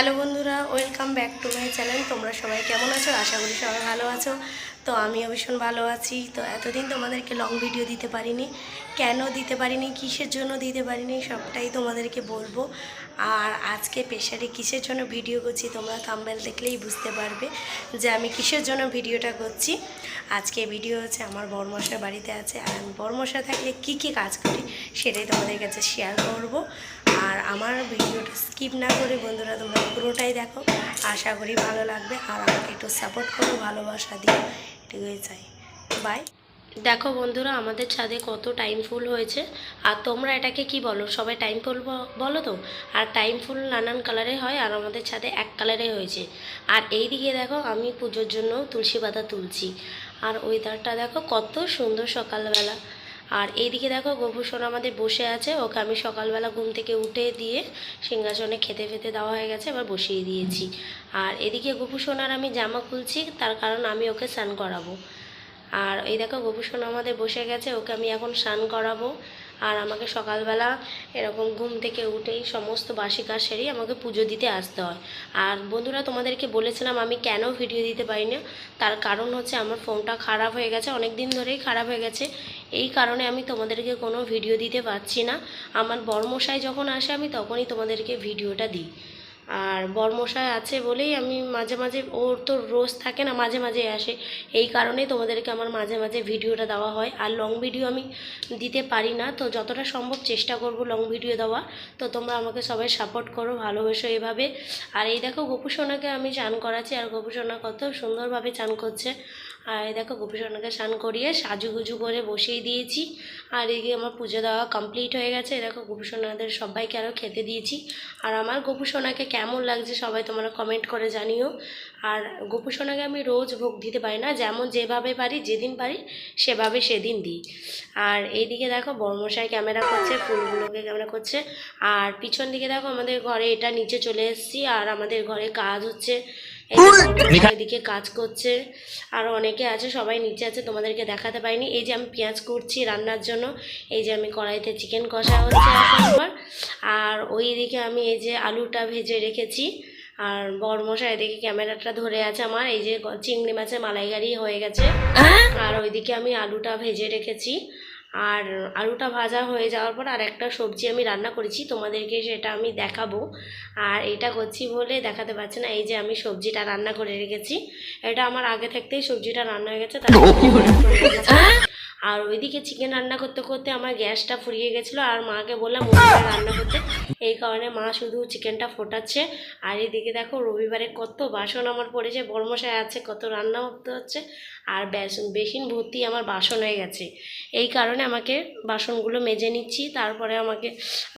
Hello বন্ধুরা, welcome back to my channel. তোমরা সবাই কেমন আছো? আশা করি সবাই ভালো আছো। তো আমিও ভীষণ ভালো আছি। তো এতদিন তোমাদেরকে লং ভিডিও দিতে পারিনি। কেন দিতে পারিনি? কিসের জন্য দিতে পারিনি? সবটাই তোমাদেরকে বলব। আর আজকে পেশারে কিসের জন্য ভিডিও করছি, তোমরা থাম্বেল দেখলেই বুঝতে পারবে যে আমি কিসের জন্য ভিডিওটা করছি। আজকে ভিডিও হচ্ছে আমার বড়মশার বাড়িতে আছে। আর আমি বড়মশা থাকলে কী কী কাজ করি সেটাই তোমাদের কাছে শেয়ার করব। আর আমার ভিডিওটা স্কিপ না করে বন্ধুরা, তোমরা পুরোটাই দেখো। আশা করি ভালো লাগবে। আর আমাকে একটু সাপোর্ট করো, ভালোবাসা দিও। এটুকুই চাই। বাই দেখো বন্ধুরা, আমাদের ছাদে কত টাইম ফুল হয়েছে। আর তোমরা এটাকে কি বলো? সবাই টাইম ফুল বলো তো? আর টাইম ফুল নানান কালারে হয়, আর আমাদের ছাদে এক কালারে হয়েছে। আর এই দিকে দেখো, আমি পুজোর জন্য তুলসী পাতা তুলছি। আর ওয়েদারটা দেখো কত সুন্দর সকালবেলা। আর এইদিকে দেখো গোভূষণ আমাদের বসে আছে, ওকে আমি সকালবেলা ঘুম থেকে উঠে দিয়ে সিংহাসনে খেতে ফেতে দেওয়া হয়ে গেছে, এবার বসিয়ে দিয়েছি। আর এদিকে গোভূষণ আর আমি জামা খুলছি, তার কারণ আমি ওকে স্নান করাবো। আর এই দেখো গোভূষণ আমাদের বসে গেছে, ওকে আমি এখন স্নান করাবো। আর আমাকে সকালবেলা এরকম ঘুম থেকে উঠেই সমস্ত বাসি কাজ সেরেই আমাকে পুজো দিতে আসতে হয়। আর বন্ধুরা, তোমাদেরকে বলেছিলাম আমি কেন ভিডিও দিতে পারি না? তার কারণ হচ্ছে আমার ফোনটা খারাপ হয়ে গেছে অনেক দিন ধরেই খারাপ হয়ে গেছে। এই কারণে আমি তোমাদেরকে কোনো ভিডিও দিতে পারছি না। আমার বর্মশাই যখন আসে, আমি তখনই তোমাদেরকে ভিডিওটা দিই। আর বর্মশাই আছে বলেই আমি মাঝে মাঝে, ওর তো রোজ থাকে না, মাঝে মাঝে আসে। এই কারণেই তোমাদেরকে আমার মাঝে মাঝে ভিডিওটা দেওয়া হয়। আর লং ভিডিও আমি দিতে পারি না, তো যতটা সম্ভব চেষ্টা করব লং ভিডিও দেওয়া। তো তোমরা আমাকে সবাই সাপোর্ট করো, ভালোবেসো এভাবে। আর এই দেখো, গোপুসোনাকে আমি চান করাচ্ছি, আর গোপুসোনা কত সুন্দরভাবে চান করছে। আর দেখো গোপুসোনাকে স্নান করিয়ে সাজুগুজু করে বসিয়ে দিয়েছি। আর এদিকে আমার পুজো দেওয়া কমপ্লিট হয়ে গেছে। দেখো গোপুসোনাদের সবাইকে আরও খেতে দিয়েছি। আর আমার গোপুসোনাকে কেমন লাগছে সবাই তোমরা কমেন্ট করে জানিও। আর গোপুসোনাকে আমি রোজ ভোগ দিতে পারি না, যেমন যেভাবে পারি, যেদিন পারি, সেভাবে সেদিন দিই। আর এইদিকে দেখো বর্মশাই ক্যামেরা করছে, ফুলগুলোকে ক্যামেরা করছে। আর পিছন দিকে দেখো আমাদের ঘরে এটা নিচে চলে এসেছি। আর আমাদের ঘরে কাজ হচ্ছে। এদিকে কাজ করছে আর অনেকে আছে সবাই নিচে আছে তোমাদেরকে দেখাতে পারিনি। এই যে আমি পেঁয়াজ করছি রান্নার জন্য এই যে আমি কড়াইতে চিকেন কষা হচ্ছে আমার। আর ওই দিকে আমি এই যে আলুটা ভেজে রেখেছি আর বরমশা এদিকে ক্যামেরাটা ধরে আছে আমার এই যে চিংড়ি মাছের মালাইকারি হয়ে গেছে। আর ওইদিকে আমি আলুটা ভেজে রেখেছি। আর আলুটা ভাজা হয়ে যাওয়ার পর আর একটা সবজি আমি রান্না করেছি তোমাদেরকে সেটা আমি দেখাবো। আর এটা করছি বলে দেখাতে পারছি না এই যে আমি সবজিটা রান্না করে রেখেছি। এটা আমার আগে থাকতেই সবজিটা রান্না হয়ে গেছে তার আর ওইদিকে চিকেন রান্না করতে করতে আমার গ্যাসটা ফুরিয়ে গেছিল আর মাকে বললাম ওইদিকে রান্না করতে। এই কারণে মা শুধু চিকেনটা ফোটাচ্ছে। আর এদিকে দেখো রবিবারে কত বাসন আমার পড়েছে, বর্মশায় আছে, কত রান্না করতে হচ্ছে। আর বেসন বেসিন ভর্তি আমার বাসন হয়ে গেছে। এই কারণে আমাকে বাসনগুলো মেজে নিচ্ছি, তারপরে আমাকে